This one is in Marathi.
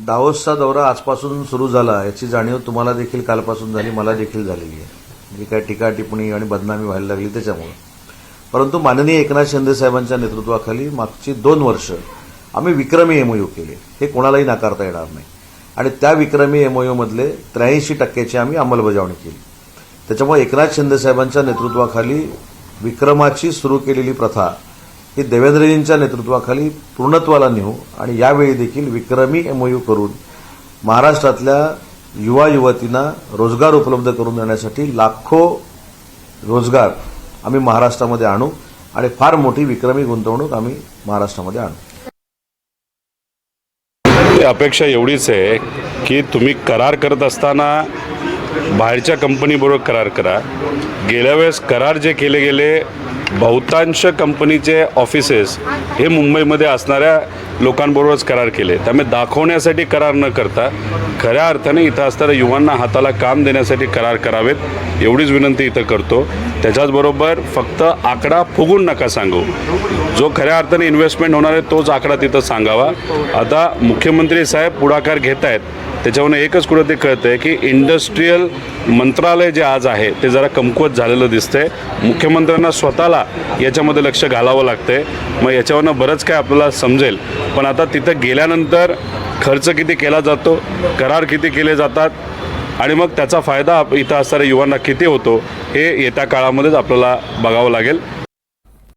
दावोसचा दौरा आजपासून सुरू झाला. याची जाणीव तुम्हाला देखील कालपासून झाली मला देखील झालेली आहे. जी काय टीका टिप्पणी आणि बदनामी व्हायला लागली त्याच्यामुळे. परंतु माननीय एकनाथ शिंदे साहेबांच्या नेतृत्वाखाली मागची दोन वर्ष आम्ही विक्रमी एमओयू केले. हे कोणालाही नाकारता येणार नाही. आणि त्या विक्रमी एमओयूमधले त्र्याऐंशी टक्क्याची आम्ही अंमलबजावणी केली. त्याच्यामुळे एकनाथ शिंदे साहेबांच्या नेतृत्वाखाली विक्रमाची सुरू केलेली प्रथा ही देवेंद्रजींच्या नेतृत्वाखाली पूर्णत्वाला नेऊ आणि यावेळी देखील विक्रमी एमओयू करून महाराष्ट्रातल्या युवा युवतींना रोजगार उपलब्ध करून देण्यासाठी लाखो रोजगार आम्ही महाराष्ट्रामध्ये आणू आणि फार मोठी विक्रमी गुंतवणूक आम्ही महाराष्ट्रामध्ये आणू. अपेक्षा एवढीच आहे की तुम्ही करार करत असताना बाहेरच्या कंपनीबरोबर करार करा. गेल्या वेळेस करार जे केले गेले बहुतांश कंपनीचे ऑफिसेस हे मुंबईमध्ये असणाऱ्या लोकांबरोबरच करार केले. त्यामुळे दाखवण्यासाठी करार न करता खऱ्या अर्थाने इथं असणाऱ्या युवांना हाताला काम देण्यासाठी करार करावेत एवढीच विनंती इथं करतो. त्याच्याचबरोबर फक्त आकडा फुगून नका सांगू. जो खऱ्या अर्थाने इन्व्हेस्टमेंट होणार आहे तोच आकडा तिथं सांगावा. आता मुख्यमंत्री साहेब पुढाकार घेत आहेत त्याच्यावरून एकच कुठं ते कळतं आहे की इंडस्ट्रीयल मंत्रालय जे आज आहे ते जरा कमकुवत झालेलं दिसतंय. मुख्यमंत्र्यांना स्वतःला याच्यामध्ये लक्ष घालावं लागतंय. मग याच्यावरनं बरंच काय आपल्याला समजेल. पण आता तिथं गेल्यानंतर खर्च किती केला जातो करार किती केले जातात आणि मग त्याचा फायदा इथं असणाऱ्या युवांना किती होतो हे येत्या काळामध्येच आपल्याला बघावं लागेल.